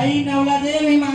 ஐ நவலதேவி மா